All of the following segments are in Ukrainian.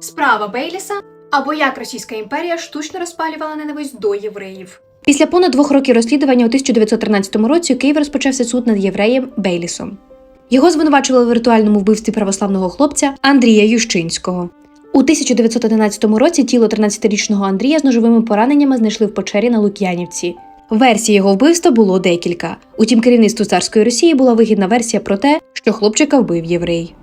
Справа Бейліса або як Російська імперія штучно розпалювала ненависть до євреїв. Після понад двох років розслідування у 1913 році у Києві розпочався суд над євреєм Бейлісом. Його звинувачували в ритуальному вбивстві православного хлопця Андрія Ющинського. У 1911 році тіло 13-річного Андрія з ножовими пораненнями знайшли в печері на Лук'янівці. Версій його вбивства було декілька. Утім, керівництву царської Росії була вигідна версія про те, що хлопчика вбив єврей.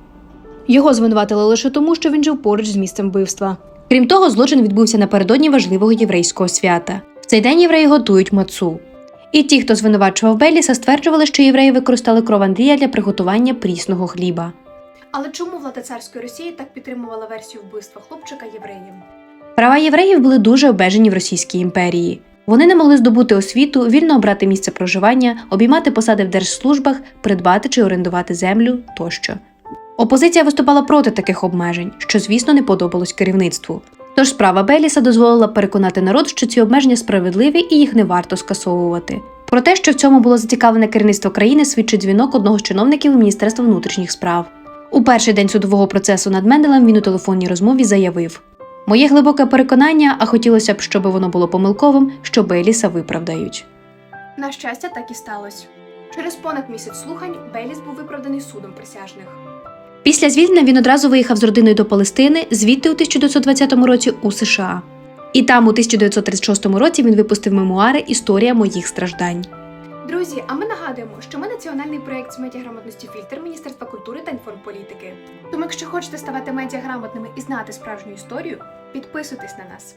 Його звинуватили лише тому, що він жив поруч з місцем вбивства. Крім того, злочин відбувся напередодні важливого єврейського свята. В цей день євреї готують мацу. І ті, хто звинувачував Беліса, стверджували, що євреї використали кров Андрія для приготування прісного хліба. Але чому влада царської Росії так підтримувала версію вбивства хлопчика євреєм? Права євреїв були дуже обмежені в Російській імперії. Вони не могли здобути освіту, вільно обрати місце проживання, обіймати посади в держслужбах, придбати чи орендувати землю тощо. Опозиція виступала проти таких обмежень, що, звісно, не подобалось керівництву. Тож справа Беліса дозволила переконати народ, що ці обмеження справедливі і їх не варто скасовувати. Про те, що в цьому було зацікавлене керівництво країни, свідчить дзвінок одного з чиновників Міністерства внутрішніх справ. У перший день судового процесу над Менделем він у телефонній розмові заявив: Моє глибоке переконання, а хотілося б, щоб воно було помилковим, що Бейліса виправдають. На щастя, так і сталося. Через понад місяць слухань Бейліс був виправданий судом присяжних. Після звільнення він одразу виїхав з родиною до Палестини, звідти у 1920 році у США. І там, у 1936 році, він випустив мемуари Історія моїх страждань. Друзі, а ми нагадуємо, що ми національний проєкт з медіаграмотності фільтр Міністерства культури та інформполітики. Тому, якщо хочете ставати медіаграмотними і знати справжню історію, підписуйтесь на нас.